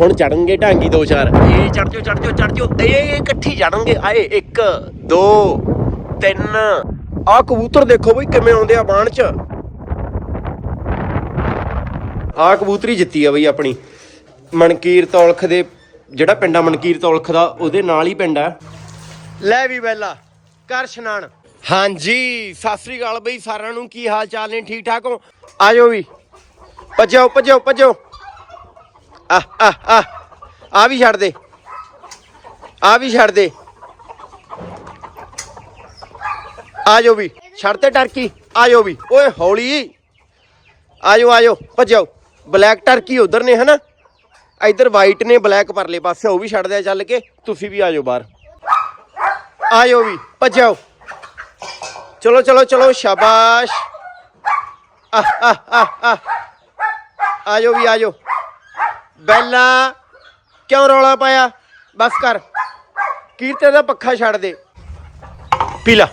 ਹੁਣ ਚੜਨਗੇ ਢਾਂਗੀ ਦੋ ਚਾਰ। ਇਹ ਚੜ ਜਾਓ ਚੜ ਜਾਓ ਚੜ ਜਾਓ। ਇਹ ਇਹ ਇਕੱਠੀ ਚੜਨਗੇ ਆਏ 1 2 3 ਆ ਕਬੂਤਰ ਦੇਖੋ ਬਈ ਕਿਵੇਂ ਆਉਂਦੇ ਆ ਬਾਣ ਚ। ਆ ਕਬੂਤਰੀ ਜਿੱਤੀ ਆ ਬਈ ਆਪਣੀ। ਮਨਕੀਰ ਤੌਲਖ ਦੇ ਜਿਹੜਾ ਪਿੰਡਾ ਮਨਕੀਰ ਤੌਲਖ ਦਾ ਉਹਦੇ ਨਾਲ ਹੀ ਪਿੰਡ ਆ। ਲੈ ਵੀ ਬੈਲਾ ਕਰ ਇਸ਼ਨਾਨ। ਹਾਂਜੀ ਸਤਿ ਸ੍ਰੀ ਅਕਾਲ ਬਈ ਸਾਰਿਆਂ ਨੂੰ ਕੀ ਹਾਲ ਚਾਲ ਨੇ? ਠੀਕ ਠਾਕ ਹੋ? ਆਜੋ ਵੀ। ਭੱਜੋ ਭੱਜੋ ਭੱਜੋ। ਆ ਆ ਆ ਆ ਵੀ ਛੱਡ ਦੇ। ਆ ਵੀ ਛੱਡ ਦੇ। ਆ ਜਾਓ ਵੀ। ਛੱਡ ਤੇ ਟਰਕੀ। ਜਾਓ ਵੀ। ਓਏ ਹੌਲੀ। ਆ ਜਾਓ ਆਜੋ ਆਜੋ ਭੱਜੋ। ਬਲੈਕ ਟਰਕੀ ਉਧਰ ਨੇ, ਹਨਾ? ਇਧਰ ਵਾਈਟ ਨੇ, ਬਲੈਕ ਪਰਲੇ ਪਾਸੇ, ਉਹ ਵੀ ਛੱਡ ਦਿਆ ਚੱਲ ਕੇ। ਤੁਸੀਂ ਵੀ ਆ ਆਜੋ ਬਾਹਰ। ਆ ਜਾਓ ਵੀ। ਭੱਜੋ। ਚਲੋ ਚਲੋ ਚਲੋ। ਸ਼ਾਬਾਸ਼। ਆ ਆ ਆ ਆ ਜਾਓ ਵੀ, ਆ ਜਾਓ। ਬੈਲਾ, ਕਿਉਂ ਰੌਲਾ ਪਾਇਆ? ਬਸ ਕਰ। ਕੀਰਤੇ ਦਾ ਪੱਖਾ ਛੱਡ ਦੇ। ਪੀ ਲਾ।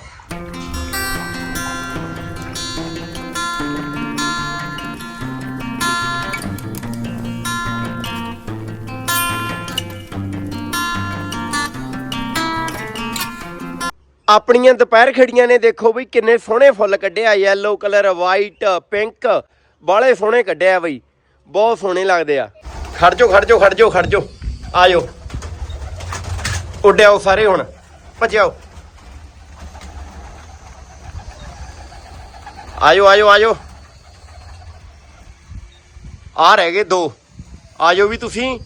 ਆਪਣੀਆਂ ਦੁਪਹਿਰ ਖੜੀਆਂ ਨੇ ਦੇਖੋ ਬਈ ਕਿੰਨੇ ਸੋਹਣੇ ਫੁੱਲ ਕੱਢਿਆ ਯੈਲੋ ਕਲਰ ਵਾਈਟ ਪਿੰਕ ਬਾਲੇ ਸੋਹਣੇ ਕੱਢਿਆ ਬਈ। ਬਹੁਤ ਸੋਹਣੇ ਲੱਗਦੇ ਆ। ਖੜ ਜਾਓ ਖੜ ਜਾਓ ਖੜ ਜਾਓ ਖੜ ਜਾਓ ਆ ਜਾਓ ਉੱਡਿਆਓ ਸਾਰੇ ਹੁਣ। ਭੱਜਿਓ ਆਜੋ ਆਜੋ ਆਜੋ ਆ ਰਹਿ ਗਏ ਦੋ। ਆਜੋ ਵੀ ਤੁਸੀਂ।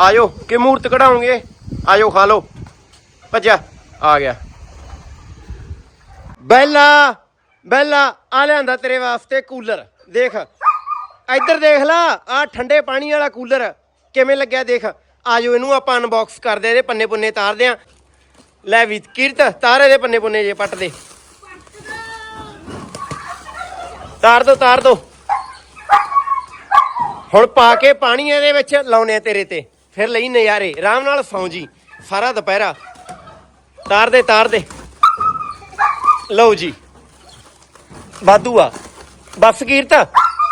ਆਇਓ, ਕਿ ਮੂਰਤ ਕਢਾਉਂਗੇ ਆਇਓ, ਖਾ ਲਓ। ਭੱਜਿਆ। ਆ ਗਿਆ। ਬੈਲਾ ਬੈਲਾ, ਆ ਲਿਆਂਦਾ ਤੇਰੇ ਵਾਸਤੇ ਕੂਲਰ। ਦੇਖ ਇੱਧਰ ਦੇਖ ਲਾ ਆ ਠੰਡੇ ਪਾਣੀ ਵਾਲਾ ਕੂਲਰ ਕਿਵੇਂ ਲੱਗਿਆ ਦੇਖ। ਆਜੋ ਇਹਨੂੰ ਆਪਾਂ ਅਨਬਾਕਸ ਕਰਦੇ ਇਹਦੇ ਪੰਨੇ ਪੁੰਨੇ ਤਾਰਦੇ ਆ ਲੈ ਵੀ ਕੀਰਤ, ਤਾਰ ਇਹਦੇ ਪੰਨੇ ਪੁੰਨੇ ਜੇ ਪੱਟ ਦੇ। ਤਾਰ ਦੋ ਤਾਰ ਦੋ। ਹੁਣ ਪਾ ਕੇ ਪਾਣੀ ਇਹਦੇ ਵਿੱਚ ਲਾਉਣੇ ਆ ਤੇਰੇ ਤੇ। ਫਿਰ ਲਈ ਨਜ਼ਾਰੇ, ਆਰਾਮ ਨਾਲ ਸੌਂ ਜੀ, ਸਾਰਾ ਦੁਪਹਿਰਾ। ਤਾਰ ਦੇ ਤਾਰ ਦੇ। ਲਓ ਜੀ। ਵਾਧੂ ਆ। ਬਸ ਕੀਰਤ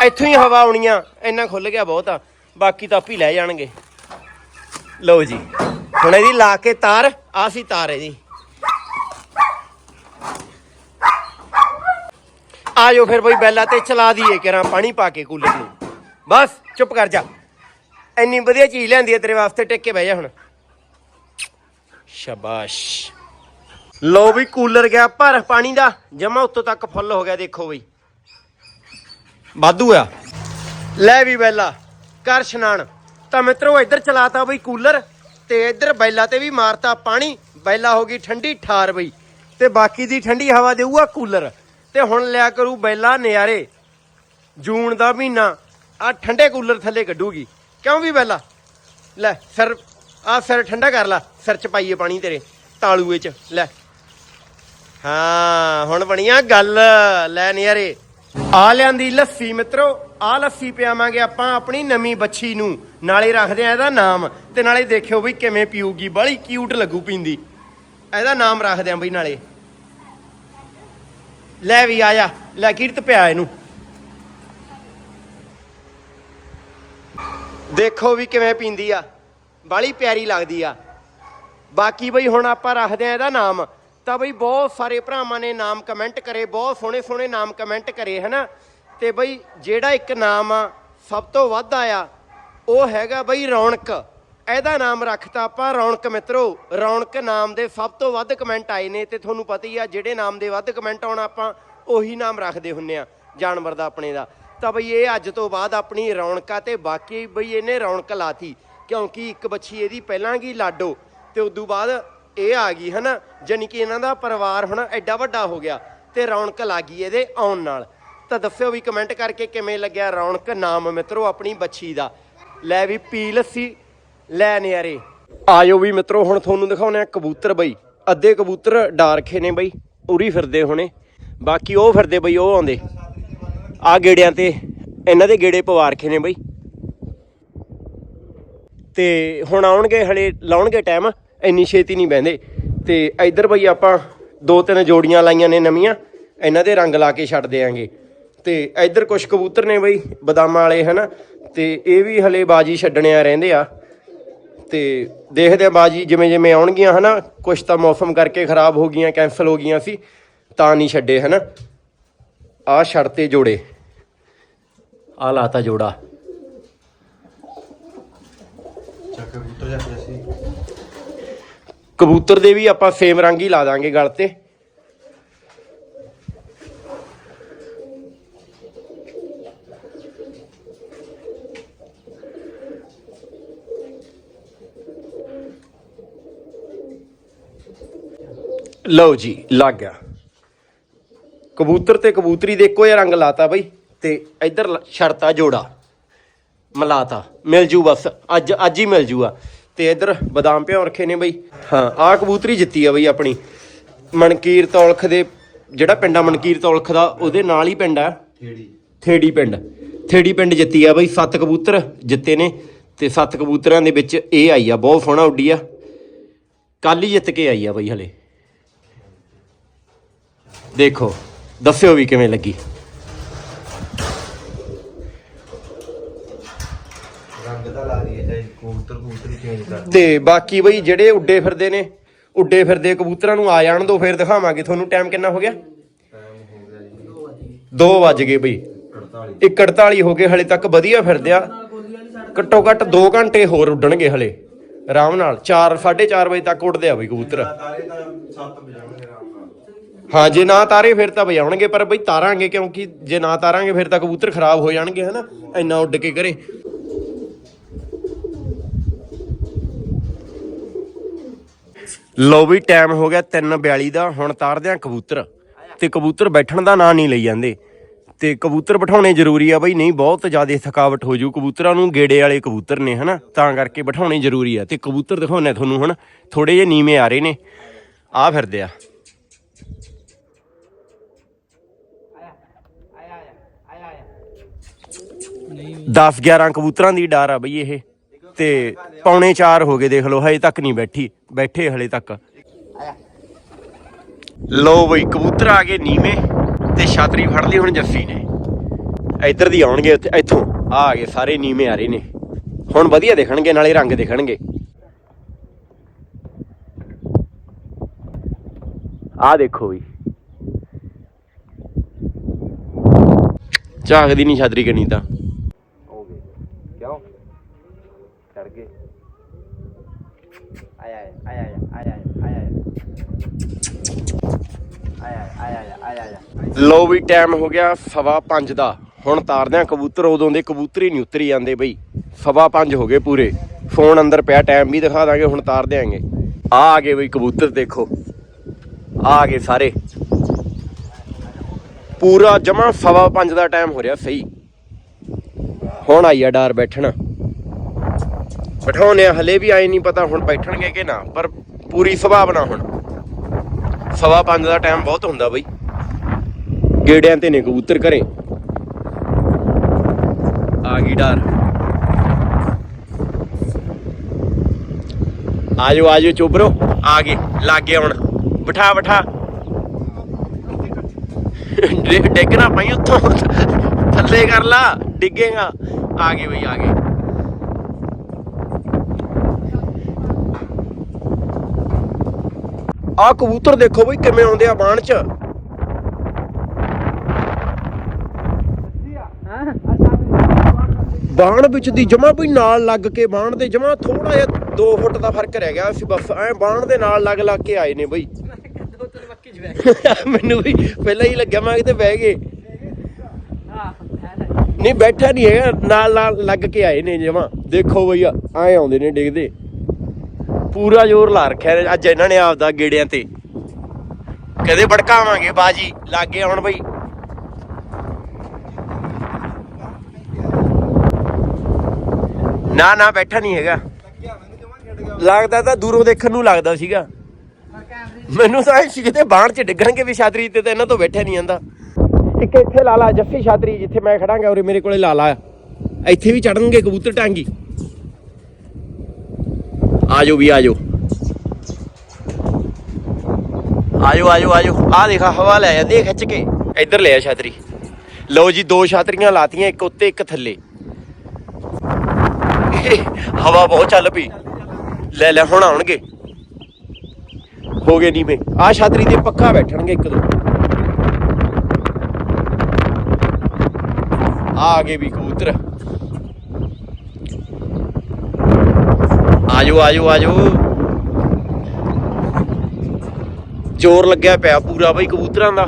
ਇੱਥੋਂ ਹੀ ਹਵਾ ਆਉਣੀ ਆ ਇੰਨਾ ਖੁੱਲ ਗਿਆ ਬਹੁਤ ਆ। ਬਾਕੀ ਤਾਂ ਆਪੀ ਲੈ ਜਾਣਗੇ। ਲਓ ਜੀ, ਹੁਣ ਇਹਦੀ ਲਾ ਕੇ ਤਾਰ ਆ ਸੀ ਤਾਰ ਇਹਦੀ। ਆ ਜਾਓ ਫਿਰ ਬਈ ਬੈਲਾ ਤੇ ਚਲਾ ਦਈਏ ਕਿਰਾਂ ਪਾਣੀ ਪਾ ਕੇ ਕੂਲਰ ਨੂੰ। ਬਸ, ਚੁੱਪ ਕਰ ਜਾ। ਇੰਨੀ ਵਧੀਆ ਚੀਜ਼ ਲਿਆਂਦੀ ਹੈ ਤੇਰੇ ਵਾਸਤੇ, ਟਿਕ ਕੇ ਬਹਿ ਜਾ ਹੁਣ। ਸ਼ਾਬਾਸ਼। ਲਓ ਵੀ ਕੂਲਰ ਗਿਆ, ਭਰ ਪਾਣੀ ਦਾ। ਜਮਾ ਉੱਤੋਂ ਤੱਕ ਫੁੱਲ ਹੋ ਗਿਆ, ਦੇਖੋ ਬਈ। ਵਾਧੂ ਆ। ਲੈ ਵੀ ਬੈਲਾ, ਕਰ ਇਸ਼ਨਾਨ। ਤਾਂ ਮਿੱਤਰੋ, ਇੱਧਰ ਚਲਾਤਾ ਬਈ ਕੂਲਰ, ਤੇ ਇੱਧਰ ਬੈਲਾ ਤੇ ਵੀ ਮਾਰਤਾ ਪਾਣੀ। ਬੈਲਾ ਹੋ ਗਈ ਠੰਡੀ ਠਾਰ ਬਈ। ਤੇ ਬਾਕੀ ਦੀ ਠੰਡੀ ਹਵਾ ਦੇਊਗਾ ਕੂਲਰ। ਤੇ ਹੁਣ ਲਿਆ ਕਰੂ ਬੈਲਾ ਨਿਆਰੇ। ਜੂਨ ਦਾ ਮਹੀਨਾ, ਆ ਠੰਡੇ ਕੂਲਰ ਥੱਲੇ ਕੱਢੂਗੀ। ਕਿਉਂ ਵੀ ਬੈਲਾ? ਲੈ, ਸਿਰ, ਆ ਸਿਰ ਠੰਡਾ ਕਰ ਲੈ। ਸਿਰ ਚ ਪਾਈਏ ਪਾਣੀ ਤੇਰੇ, ਤਾਲੂਏ ਚ। ਲੈ। ਹਾਂ, ਹੁਣ ਬਣੀਆਂ ਗੱਲ। ਲੈ ਨਿਆਰੇ। ਆ ਲਿਆਂਦੀ ਲੱਸੀ ਮਿੱਤਰੋ ਆ ਲੱਸੀ ਪਿਆਵਾਂਗੇ ਆਪਾਂ ਆਪਣੀ ਨਵੀਂ ਬੱਚੀ ਨੂੰ। ਨਾਲੇ ਰੱਖਦੇ ਆ ਇਹਦਾ ਨਾਮ ਤੇ ਨਾਲੇ ਦੇਖਿਓ ਵੀ ਕਿਵੇਂ ਪੀਊਗੀ। ਬੜੀ ਕਿਊਟ ਲੱਗੂ ਪੀਂਦੀ। ਇਹਦਾ ਨਾਮ ਰੱਖਦੇ ਆ ਬਈ ਨਾਲੇ। ਲੈ ਵੀ ਆ ਜਾ, ਲੈ ਕੀਰਤ ਪਿਆ ਇਹਨੂੰ। ਦੇਖੋ ਵੀ ਕਿਵੇਂ ਪੀਂਦੀ ਆ। ਬਾਲੀ ਪਿਆਰੀ ਲੱਗਦੀ ਆ। ਬਾਕੀ ਬਈ ਹੁਣ ਆਪਾਂ ਰੱਖਦੇ ਆ ਇਹਦਾ ਨਾਮ। ਤਾਂ ਬਈ ਬਹੁਤ ਸਾਰੇ ਭਰਾਵਾਂ ਨੇ ਨਾਮ ਕਮੈਂਟ ਕਰੇ, ਬਹੁਤ ਸੋਹਣੇ ਸੋਹਣੇ ਨਾਮ ਕਮੈਂਟ ਕਰੇ, ਹਨਾ? ਤੇ ਬਈ ਜਿਹੜਾ ਇੱਕ ਨਾਮ ਆ, ਸਭ ਤੋਂ ਵੱਧ ਆਇਆ, ਉਹ ਹੈਗਾ ਬਈ ਰੌਣਕ। ਇਹਦਾ ਨਾਮ ਰੱਖਤਾ ਆਪਾਂ ਰੌਣਕ ਮਿੱਤਰੋ। ਰੌਣਕ ਨਾਮ ਦੇ ਸਭ ਤੋਂ ਵੱਧ ਕਮੈਂਟ ਆਏ ਨੇ ਤੇ ਤੁਹਾਨੂੰ ਪਤਾ ਹੀ ਆ, ਜਿਹੜੇ ਨਾਮ ਦੇ ਵੱਧ ਕਮੈਂਟ ਆਉਣਾ ਆਪਾਂ, ਉਹੀ ਨਾਮ ਰੱਖਦੇ ਹੁੰਨੇ ਆ, ਜਾਨਵਰ ਦਾ ਆਪਣੇ ਦਾ। ਤਾਂ ਬਈ ਇਹ ਅੱਜ ਤੋਂ ਬਾਅਦ ਆਪਣੀ ਰੌਣਕਾਂ ਤੇ ਬਾਕੀ ਬਈ ਇਹਨੇ ਰੌਣਕ ਲਾਤੀ, ਕਿਉਂਕਿ ਇੱਕ ਬੱਚੀ ਇਹਦੀ ਪਹਿਲਾਂ ਗਈ ਲਾਡੋ, ਤੇ ਤੋਂ ਬਾਅਦ ਇਹ ਆ ਗਈ ਹਨਾ ਜਾਨੀ ਕਿ ਇਹਨਾਂ ਦਾ ਪਰਿਵਾਰ ਹੁਣ ਐਡਾ ਵੱਡਾ ਹੋ ਗਿਆ ਤੇ ਰੌਣਕ ਲੱਗੀ ਇਹਦੇ ਆਉਣ ਨਾਲ। ਤਾਂ ਦੱਸਿਓ ਵੀ ਕਮੈਂਟ ਕਰਕੇ ਕਿਵੇਂ ਲੱਗਿਆ ਰੌਣਕ ਨਾਮ ਮਿੱਤਰੋ ਆਪਣੀ ਬੱਚੀ ਦਾ। ਲੈ ਵੀ ਪੀ ਲੱਸੀ ਲੈ ਨਿਆਰੇ। ਆਇਓ ਵੀ ਮਿੱਤਰੋ, ਹੁਣ ਤੁਹਾਨੂੰ ਦਿਖਾਉਣੇ ਆ ਕਬੂਤਰ ਬਈ। ਅੱਧੇ ਕਬੂਤਰ ਡਾਰਖੇ ਨੇ ਬਈ, ਉਰੀ ਫਿਰਦੇ ਹੋਣੇ। ਬਾਕੀ ਉਹ ਫਿਰਦੇ ਬਈ, ਉਹ ਆਉਂਦੇ। ਆ ਗੇੜਿਆਂ ਤੇ, ਇਹਨਾਂ ਦੇ ਗੇੜੇ ਪਵਾਰਖੇ ਨੇ ਬਈ। ਤੇ ਹੁਣ ਆਉਣਗੇ, ਹਲੇ ਲਾਉਣਗੇ ਟਾਈਮ ਇੰਨੀ ਛੇਤੀ ਨਹੀਂ ਬਹਿੰਦੇ। ਤੇ ਇੱਧਰ ਬਈ ਆਪਾਂ ਦੋ ਤਿੰਨ ਜੋੜੀਆਂ ਲਾਈਆਂ ਨੇ ਨਵੀਆਂ, ਇਹਨਾਂ ਦੇ ਰੰਗ ਲਾ ਕੇ ਛੱਡ ਦੇਾਂਗੇ ਤੇ ਇੱਧਰ ਕੁਝ ਕਬੂਤਰ ਨੇ ਬਈ, ਬਦਾਮਾਂ ਵਾਲੇ, ਹਨਾ? ਤੇ ਇਹ ਵੀ ਹਲੇ ਬਾਜੀ ਛੱਡਣਿਆ ਰਹਿੰਦੇ ਆ। ਤੇ ਦੇਖਦੇ ਆ ਬਾਜੀ ਜਿਵੇਂ ਜਿਵੇਂ ਆਉਣਗੀਆਂ, ਹਨਾ? ਕੁਝ ਤਾਂ ਮੌਸਮ ਕਰਕੇ ਖਰਾਬ ਹੋ ਗਈਆਂ ਕੈਨਸਲ ਹੋ ਗਈਆਂ ਸੀ, ਤਾਂ ਨਹੀਂ ਛੱਡੇ, ਹਨਾ? ਆ ਛੱਡਤੇ ਜੋੜੇ। ਆ ਲਾਤਾ ਜੋੜਾ। ਚੱਕ ਕਬੂਤਰ ਜਾਂਦੇ ਸੀ। ਕਬੂਤਰ ਦੇ ਵੀ ਆਪਾਂ ਸੇਮ ਰੰਗ ਹੀ ਲਾ ਦਾਂਗੇ ਗਲ ਤੇ। ਲਓ ਜੀ, ਲੱਗ ਗਿਆ। ਕਬੂਤਰ ਤੇ ਕਬੂਤਰੀ ਦੇ ਇੱਕੋ ਜਿਹਾ ਰੰਗ ਲਾਤਾ ਬਈ, ਤੇ ਇੱਧਰ ਲ- ਛੜਤਾ ਜੋੜਾ। ਮਲਾਤਾ। ਮਿਲ ਜੂ ਬਸ। ਅੱਜ ਅੱਜ ਹੀ ਮਿਲ ਜੂਗਾ। ਤੇ ਇੱਧਰ ਬਦਾਮ ਭਿਉਂ ਰੱਖੇ ਨੇ ਬਈ। ਹਾਂ ਆਹ ਕਬੂਤਰੀ ਜਿੱਤੀ ਆ ਬਈ ਆਪਣੀ। ਮਨਕੀਰ ਤੌਲਖ ਦੇ ਜਿਹੜਾ ਪਿੰਡ ਆ ਮਨਕੀਰ ਤੌਲਖ ਦਾ ਉਹਦੇ ਨਾਲ ਹੀ ਪਿੰਡ ਆ। ਠੇੜੀ ਥੇੜੀ ਪਿੰਡ। ਥੇੜੀ ਪਿੰਡ ਜਿੱਤੀ ਆ ਬਈ ਸੱਤ ਕਬੂਤਰ ਜਿੱਤੇ ਨੇ ਤੇ ਸੱਤ ਕਬੂਤਰਾਂ ਦੇ ਵਿੱਚ ਇਹ ਆਈ ਆ ਬਹੁਤ ਸੋਹਣਾ ਉੱਡੀ ਆ। ਕੱਲ ਹੀ ਜਿੱਤ ਕੇ ਆਈ ਆ ਬਈ ਹਲੇ। ਦੇਖੋ ਦੱਸਿਓ ਵੀ ਕਿਵੇਂ ਲੱਗੀ ਰੰਗ ਤਾਂ ਲਾ ਦਈਏ ਚਾਹੇ ਕਬੂਤਰ ਕਬੂਤਰ ਚੇਂਜ ਕਰ ਤੇ ਬਾਕੀ ਬਈ ਜਿਹੜੇ ਉੱਡੇ ਫਿਰਦੇ ਨੇ ਉੱਡੇ ਫਿਰਦੇ ਕਬੂਤਰਾਂ ਨੂੰ ਆ ਜਾਣ ਦੋ ਫਿਰ ਦਿਖਾਵਾਂਗੇ। ਤੁਹਾਨੂੰ ਟਾਈਮ ਕਿੰਨਾ ਹੋ ਗਿਆ? ਟਾਈਮ ਹੋ ਗਿਆ ਜੀ 2 ਵੱਜ ਗਏ ਬਈ। 48 1:48 ਹੋ ਗਏ ਹਲੇ ਤੱਕ ਵਧੀਆ ਫਿਰਦੇ ਆ। ਘੱਟੋ ਘੱਟ 2 ਘੰਟੇ ਹੋਰ ਉੱਡਣਗੇ ਹਲੇ। ਆਰਾਮ ਨਾਲ 4 4:30 ਵਜੇ ਤੱਕ ਉੱਡਦੇ ਆ ਬਈ ਕਬੂਤਰ। ਤਾਰੇ ਤਾਂ 7 ਵਜਾਉਣਗੇ ਆਰਾਮ ਨਾਲ। ਹਾਂ ਜੇ ਨਾ ਤਾਰੇ ਫਿਰ ਤਾਂ ਵਜਾਉਣਗੇ ਪਰ ਬਈ ਤਾਰਾਂਗੇ ਕਿਉਂਕਿ ਜੇ ਨਾ ਤਾਰਾਂਗੇ ਫਿਰ ਤਾਂ ਕਬੂਤਰ ਖਰਾਬ ਹੋ ਜਾਣਗੇ ਹਨਾ? ਇੰਨਾ ਉੱਡ ਕੇ ਕਰੇ। ਲੋ ਵੀ ਟਾਈਮ ਹੋ ਗਿਆ 3:42 ਦਾ, ਹੁਣ ਤਾਰਦੇ ਆ ਕਬੂਤਰ। ਤੇ ਕਬੂਤਰ ਬੈਠਣ ਦਾ ਨਾਂ ਨਹੀਂ ਲਈ ਜਾਂਦੇ। ਤੇ ਕਬੂਤਰ ਬਿਠਾਉਣੇ ਜ਼ਰੂਰੀ ਆ ਬਈ, ਨਹੀਂ, ਬਹੁਤ ਜ਼ਿਆਦਾ ਥਕਾਵਟ ਹੋ ਜੂ। ਕਬੂਤਰਾਂ ਨੂੰ ਗੇੜੇ ਵਾਲੇ ਕਬੂਤਰ ਨੇ, ਹਨਾ? ਤਾਂ ਕਰਕੇ ਬਿਠਾਉਣੇ ਜ਼ਰੂਰੀ ਆ। ਤੇ ਕਬੂਤਰ ਦਿਖਾਉਣੇ ਤੁਹਾਨੂੰ ਹੁਣ ਥੋੜੇ ਜਿਹੇ ਨੀਵੇਂ ਆ ਰਹੇ ਨੇ। ਆ ਫਿਰਦੇ ਆ। 10 11 ਕਬੂਤਰਾਂ ਦੀ ਡਾਰ ਆ ਬਈ ਇਹ। ਤੇ ਪੌਣੇ 4 ਹੋ ਗਏ ਦੇਖ ਲਓ, ਹਜੇ ਤੱਕ ਨਹੀਂ ਬੈਠੀ, ਬੈਠੇ ਹਲੇ ਤੱਕ। ਲੋ ਬਈ, ਕਬੂਤਰ ਆ ਗਏ ਨੀਵੇਂ ਤੇ ਛਾਤਰੀ ਫੜ ਲਈ ਹੁਣ ਜੱਫੀ ਨੇ। ਇੱਧਰ ਦੀ ਆਉਣਗੇ ਉੱਥੇ- ਇੱਥੋਂ। ਆ ਆ ਗਏ ਸਾਰੇ ਨੀਵੇਂ ਆ ਰਹੇ ਨੇ। ਹੁਣ ਵਧੀਆ ਦੇਖਣਗੇ, ਨਾਲੇ ਰੰਗ ਦੇਖਣਗੇ। ਆ ਦੇਖੋ ਵੀ ਝਾਕਦੀ ਨਹੀਂ ਛਾਤਰੀ ਕਣੀ ਤਾਂ। ਲੋ ਵੀ ਟਾਈਮ ਹੋ ਗਿਆ ਸਵਾ 5 ਦਾ। ਹੁਣ ਤਾਰਦੇ ਆ ਕਬੂਤਰ ਉਦੋਂ ਦੇ ਕਬੂਤਰ ਹੀ ਨਹੀਂ ਉਤਰੀ ਜਾਂਦੇ ਬਈ। ਸਵਾ 5 ਹੋ ਗਏ ਪੂਰੇ। ਫੋਨ ਅੰਦਰ ਪਿਆ ਟਾਈਮ ਵੀ ਦਿਖਾ ਦਾਂਗੇ, ਹੁਣ ਤਾਰ ਦਿਆਂਗੇ। ਆ ਆ ਗਏ ਬਈ ਕਬੂਤਰ, ਦੇਖੋ। ਆ ਆ ਗਏ ਸਾਰੇ। ਪੂਰਾ ਜਮਾ ਸਵਾ 5 ਦਾ ਟਾਈਮ ਹੋ ਰਿਹਾ, ਸਹੀ। ਹੁਣ ਆਈ ਆ ਡਾਰ ਬੈਠਣਾ। ਬਿਠਾਉਣੇ ਹਲੇ ਵੀ ਆਏ ਨਹੀਂ ਪਤਾ ਹੁਣ ਬੈਠਣਗੇ ਕਿ ਨਾ, ਪਰ ਪੂਰੀ ਸੁਭਾਵਨਾ ਹੁਣ। ਸਵਾ 5 ਦਾ ਟਾਈਮ ਬਹੁਤ ਹੁੰਦਾ ਬਈ। ਗੇੜਿਆਂ ਤੇ ਨੇ ਕਬੂਤਰ ਘਰੇ। ਆ ਗਈ ਡਾਰ। ਆਜੋ ਆਜੋ ਚੋਬਰੋ, ਆ ਗਏ, ਲਾਗੇ ਗਏ ਹੁਣ ਬਿਠਾ। ਬਿਠਾ ਡਿੱਗਣਾ ਪਈ ਉੱਥੋਂ। ਥੱਲੇ ਕਰ ਲਾ, ਡਿੱਗੇਗਾ। ਆ ਗਏ ਬਈ, ਆ ਗਏ। ਆ ਕਬੂਤਰ ਦੇਖੋ ਬਈ ਕਿਵੇਂ ਆਉਂਦੇ ਆ ਬਾਣ ਚ। ਬਾਣ ਵਿੱਚ ਦੀ ਜਮਾ ਵੀ ਨਾਲ ਲੱਗ ਕੇ, ਬਾਣ ਦੇ ਜਮਾ ਥੋੜਾ ਜਿਹਾ 2 ਫੁੱਟ ਦਾ ਫ਼ਰਕ ਰਹਿ ਗਿਆ ਸੀ ਬਸ, ਐ ਬਾਣ ਦੇ ਨਾਲ ਲੱਗ ਲੱਗ ਕੇ ਆਏ ਨੇ ਬਈ। ਮੈਨੂੰ ਵੀ ਪਹਿਲਾਂ ਹੀ ਲੱਗਿਆ, ਮੈਂ ਕਿਤੇ ਬਹਿ ਗਏ। ਨਹੀਂ, ਬੈਠਾ ਨਹੀਂ ਹੈਗਾ, ਨਾਲ ਨਾਲ ਲੱਗ ਕੇ ਆਏ ਨੇ ਜਮਾ ਦੇਖੋ ਬਈ, ਐ ਆਉਂਦੇ ਨੇ ਡਿੱਗਦੇ। ਪੂਰਾ ਜ਼ੋਰ ਲਾ ਰੱਖਿਆ ਅੱਜ ਇਹਨਾਂ ਨੇ ਆਪਦਾ ਗੇੜਿਆਂ ਤੇ। ਕਦੇ ਭੜਕਾਵਾਂਗੇ, ਬਾਜੀ, ਲਾਗੇ ਆਉਣ ਬਈ। ਨਾ ਨਾ, ਬੈਠਾ ਨਹੀਂ ਹੈਗਾ। ਲੱਗਦਾ ਤਾਂ ਦੂਰੋਂ ਦੇਖਣ ਨੂੰ ਲੱਗਦਾ ਸੀਗਾ। ਮੈਨੂੰ ਤਾਂ ਇਹ ਕਿਤੇ ਬਾਣ ਚ ਡਿੱਗਣਗੇ ਵੀ ਛਾਤਰੀ ਤੇ ਤਾਂ ਇਹਨਾਂ ਤੋਂ ਬੈਠਿਆ ਨਹੀਂ ਜਾਂਦਾ। ਇੱਕ ਇੱਥੇ ਲਾਲਾ, ਜੱਫੀ ਛਾਤਰੀ, ਜਿੱਥੇ ਮੈਂ ਖੜਾਂਗਾ, ਉਰੇ ਮੇਰੇ ਕੋਲੇ ਲਾਲਾ ਇੱਥੇ ਵੀ ਚੜਨਗੇ ਕਬੂਤਰ ਟਾਂਗੀ। ਆਜੋ ਵੀ ਆਜੋ। ਆਜੋ ਆਜੋ ਆਜੋ। ਆ ਦੇਖਾ ਹਵਾ ਲੈ ਜਾਂਦੀ ਹੈ ਖਿੱਚ ਕੇ। ਇੱਧਰ ਲੈ ਆ ਛਾਤਰੀ। ਲਓ ਜੀ, ਦੋ ਛਾਤਰੀਆਂ ਲਾਤੀਆਂ, ਇੱਕ ਉੱਤੇ, ਇੱਕ ਥੱਲੇ। ਹਵਾ ਬਹੁਤ ਚੱਲ ਪਈ। ਲੈ ਲੈ, ਹੁਣ ਆਉਣਗੇ। ਹੋ ਗਏ ਨੀਵੇਂ। ਆ ਛਾਤਰੀ ਤੇ ਪੱਕਾ ਬੈਠਣਗੇ ਇੱਕ ਦੋ। ਆ ਗਏ ਵੀ ਕਬੂਤਰ। ਆਜੋ ਆਜੋ ਆਜੋ। ਜ਼ੋਰ ਲੱਗਿਆ ਪਿਆ ਪੂਰਾ ਬਈ ਕਬੂਤਰਾਂ ਦਾ।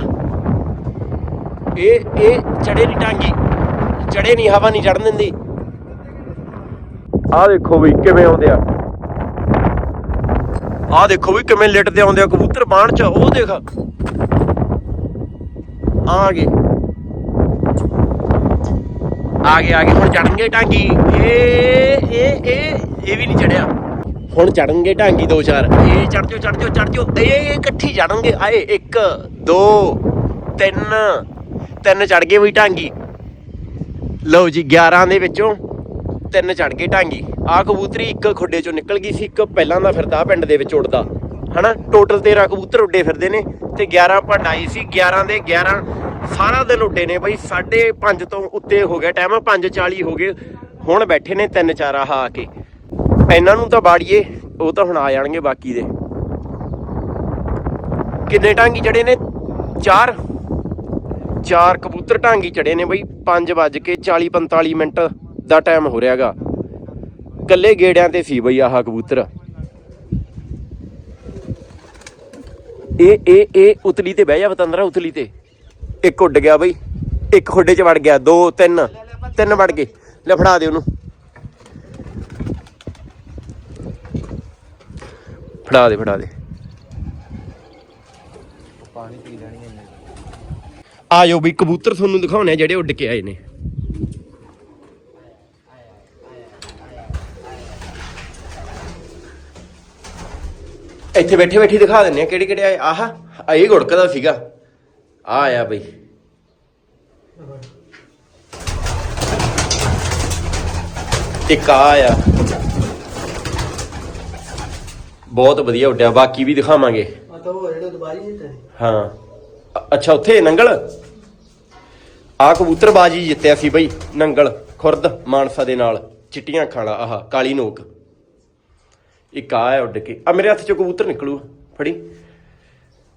ਇਹ ਇਹ ਚੜੇ ਨਹੀਂ ਟਾਂਗੀ। ਚੜੇ ਨਹੀਂ ਹਵਾ ਨਹੀਂ ਚੜਨ ਦਿੰਦੀ। ਆਹ ਦੇਖੋ ਵੀ ਕਿਵੇਂ ਆਉਂਦੇ ਆ। ਆਹ ਦੇਖੋ ਵੀ ਕਿਵੇਂ ਲਿਟਦੇ ਆਉਂਦੇ ਆ ਕਬੂਤਰ ਬਾਣ ਚ, ਉਹ ਦੇਖ। ਆ ਗਏ। ਆ ਗਏ ਆ ਗਏ, ਹੁਣ ਚੜਨਗੇ ਟਾਂਗੀ। ਇਹ ਇਹ ਇਹ। ਇਹ ਵੀ ਨਹੀਂ ਚੜਿਆ। ਹੁਣ ਚੜਨਗੇ ਟਾਂਗੀ ਦੋ ਚਾਰ। ਇਹ ਚੜ ਜਾਓ ਚੜ ਜਾਓ ਚੜ ਜਾਓ। ਇਹ ਇਕੱਠੀ ਚੜਨਗੇ ਆਏ 1 2 3 ਤਿੰਨ ਚੜ ਗਏ ਵੀ ਟਾਂਗੀ ਲਓ ਜੀ 11 ਦੇ ਵਿੱਚੋਂ ਤਿੰਨ ਚੜ ਗਏ ਟਾਂਗੀ ਆ ਕਬੂਤਰੀ ਇੱਕ ਖੁੱਡੇ ਚੋਂ ਨਿਕਲ ਗਈ ਸੀ ਇੱਕ ਪਹਿਲਾਂ ਦਾ ਫਿਰਦਾ ਪਿੰਡ ਦੇ ਵਿੱਚ ਉੜਦਾ ਹਨਾ? ਟੋਟਲ 13 ਕਬੂਤਰ ਉੱਡੇ ਫਿਰਦੇ ਨੇ ਤੇ 11 ਭੰਡਾਈ ਸੀ। 11 ਦੇ 11 ਸਾਰਾ ਦਿਨ ਉੱਡੇ ਨੇ ਬਈ। 5:30 ਤੋਂ ਉੱਤੇ ਹੋ ਗਿਆ ਟਾਈਮ 5:40 ਹੋ ਗਏ। ਹੁਣ ਬੈਠੇ ਨੇ ਤਿੰਨ ਚਾਰ ਆਹ ਆ ਕੇ। ਇਹਨਾਂ ਨੂੰ ਤਾਂ ਬਾੜੀਏ, ਉਹ ਤਾਂ ਹੁਣ ਆ ਜਾਣਗੇ ਬਾਕੀ ਦੇ। ਕਿੰਨੇ ਟਾਂਗੀ ਚੜੇ ਨੇ? ਚਾਰ। ਚਾਰ ਕਬੂਤਰ ਢਾਂਗੀ ਚੜੇ ਨੇ ਬਈ 5 ਵੱਜ ਕੇ 40 45 ਮਿੰਟ ਦਾ ਟਾਈਮ ਹੋ ਰਿਹਾਗਾ। ਕੱਲੇ ਗੇੜਿਆਂ ਤੇ ਸੀ ਬਈ ਆਹ ਕਬੂਤਰ। ਇਹ ਇਹ ਇਹ ਉਤਲੀ ਤੇ ਬਹਿ ਜਾ ਬਤੰਦਰਾ ਉਤਲੀ ਤੇ। ਇੱਕ ਉੱਡ ਗਿਆ ਬਈ। ਇੱਕ ਖੁੱਡੇ 'ਚ ਵੜ ਗਿਆ, ਦੋ, ਤਿੰਨ। ਤਿੰਨ ਵੜ ਗਏ। ਲੈ ਫੜਾ ਦੇ ਉਹਨੂੰ। ਫੜਾ ਦੇ ਫੜਾ ਦੇ। ਪਾਣੀ ਪੀ ਲੈਣੀ ਇਹਨੇ ਆ ਜਾਓ ਵੀ ਕਬੂਤਰ ਤੁਹਾਨੂੰ ਦਿਖਾਉਣੇ ਆ ਜਿਹੜੇ ਉੱਡ ਕੇ ਆਏ ਨੇ। ਇੱਥੇ ਬੈਠੇ ਬੈਠੇ ਦਿਖਾ ਦਿੰਨੇ ਆ ਕਿਹੜੇ ਕਿਹੜੇ ਆਏ। ਆਹ ਆ ਇਹ ਗੁੜਕਦਾ ਸੀਗਾ। ਆ ਆਇਆ ਬਈ। ਇੱਕ ਆ ਆਇਆ। ਬਹੁਤ ਵਧੀਆ ਉੱਡਿਆ ਬਾਕੀ ਵੀ ਦਿਖਾਵਾਂਗੇ। ਆ ਤਾਂ ਉਹ ਜਿਹੜੇ ਦੁਬਾਰੀ ਜਿੱਤੇ ਹਾਂ। ਅ- ਅੱਛਾ ਉੱਥੇ ਨੰਗਲ? ਆ ਕਬੂਤਰਬਾਜੀ ਜਿੱਤਿਆ ਸੀ ਬਈ ਨੰਗਲ ਖੁਰਦ ਮਾਨਸਾ ਦੇ ਨਾਲ। ਚਿੱਟੀਆਂ ਵਾਲਾ ਆਹ ਕਾਲੀ ਨੋਕ। ਇੱਕ ਆ ਹੈ ਉੱਡ ਕੇ। ਆ ਮੇਰੇ ਹੱਥ ਚੋਂ ਕਬੂਤਰ ਨਿਕਲੂ ਫੜੀ।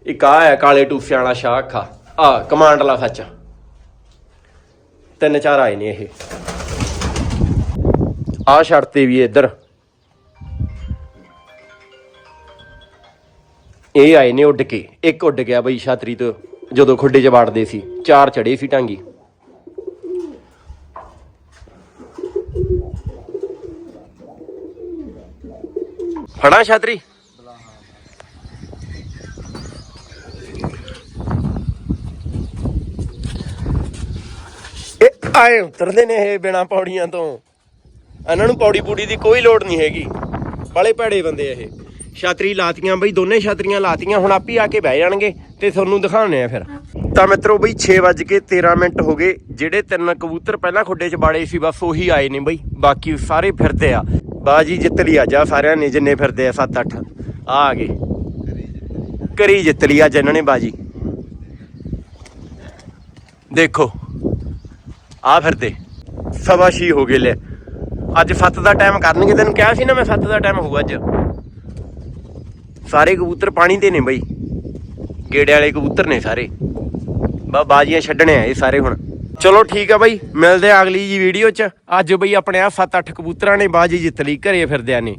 ਇੱਕ ਆ ਹੈ ਕਾਲੇ ਟੂਸਿਆਂ ਵਾਲਾ ਸ਼ਾਹ ਅੱਖਾ। ਆ ਕਮਾਂਡ ਵਾਲਾ ਸੱਚ। ਤਿੰਨ ਚਾਰ ਆਏ ਨੇ ਇਹ। ਆ ਛੱਡ ਤੇ ਵੀ ਇੱਧਰ। ਇਹ ਆਏ ਨੇ ਉੱਡ ਕੇ। ਇੱਕ ਉੱਡ ਗਿਆ ਬਈ ਛਾਤਰੀ ਤੋਂ ਜਦੋਂ ਖੁੱਡੇ 'ਚ ਵੜਦੇ ਸੀ। ਚਾਰ ਚੜੇ ਸੀ ਟਾਂਗੀ। ਫੜਾ ਛਾਤਰੀ। ਇਹ ਆਏ ਉਤਰਦੇ ਨੇ ਇਹ ਬਿਨਾ ਪੌੜੀਆਂ ਤੋਂ। ਇਹਨਾਂ ਨੂੰ ਪੌੜੀ ਪੂੜੀ ਦੀ ਕੋਈ ਲੋੜ ਨਹੀਂ ਹੈਗੀ। ਬਾਲੇ ਭੈੜੇ ਬੰਦੇ ਇਹ। ਛਾਤਰੀ ਲਾਤੀਆਂ ਬਈ, ਦੋਨੇ ਛਾਤਰੀਆਂ ਲਾਤੀਆਂ, ਹੁਣ ਆਪੀ ਆ ਕੇ ਬਹਿ ਜਾਣਗੇ ਤੇ ਤੁਹਾਨੂੰ ਦਿਖਾਉਣੇ ਆ ਫਿਰ। ਤਾਂ ਮਿੱਤਰੋ ਬਈ 6 ਵੱਜ ਕੇ 13 ਮਿੰਟ ਹੋ ਗਏ, ਜਿਹੜੇ ਤਿੰਨ ਕਬੂਤਰ ਪਹਿਲਾਂ ਖੁੱਡੇ 'ਚ ਬਾੜੇ ਸੀ, ਬਸ ਉਹੀ ਆਏ ਨੇ ਬਈ, ਬਾਕੀ ਸਾਰੇ ਫਿਰਦੇ ਆ। ਬਾਜੀ ਜਿੱਤ ਲਈ ਆ ਜਾ ਸਾਰਿਆਂ ਨੇ, ਜਿੰਨੇ ਫਿਰਦੇ ਆ 7-8 ਆ ਆ ਗਏ। ਕਰੀ ਜਿੱਤ ਲਈ ਅੱਜ ਇਹਨਾਂ ਨੇ ਬਾਜੀ ਦੇਖੋ, ਆ ਫਿਰਦੇ। ਸਵਾ ਛੇ ਹੋ ਗਏ ਲੈ। ਅੱਜ 7 ਦਾ ਟਾਈਮ ਕਰਨਗੇ, ਤੈਨੂੰ ਕਿਹਾ ਸੀ ਨਾ ਮੈਂ 7 ਦਾ ਟਾਈਮ ਹੋਊ ਅੱਜ। ਸਾਰੇ ਕਬੂਤਰ ਪਾਣੀ ਤੇ ਨੇ ਬਈ। ਗੇੜੇ ਵਾਲੇ ਕਬੂਤਰ ਨੇ ਸਾਰੇ। ਬਾ, ਬਾਜੀਆਂ ਛੱਡਣੇ ਆ ਇਹ ਸਾਰੇ ਹੁਣ। ਚਲੋ ਠੀਕ ਆ ਬਾਈ, ਮਿਲਦੇ ਆ ਅਗਲੀ ਜੀ ਵੀਡੀਓ ਚ। ਅੱਜ ਬਈ ਆਪਣੇ ਆ 7-8 ਕਬੂਤਰਾਂ ਨੇ ਬਾਜੀ ਜਿੱਤ ਲਈ, ਘਰੇ ਫਿਰਦਿਆਂ ਨੇ।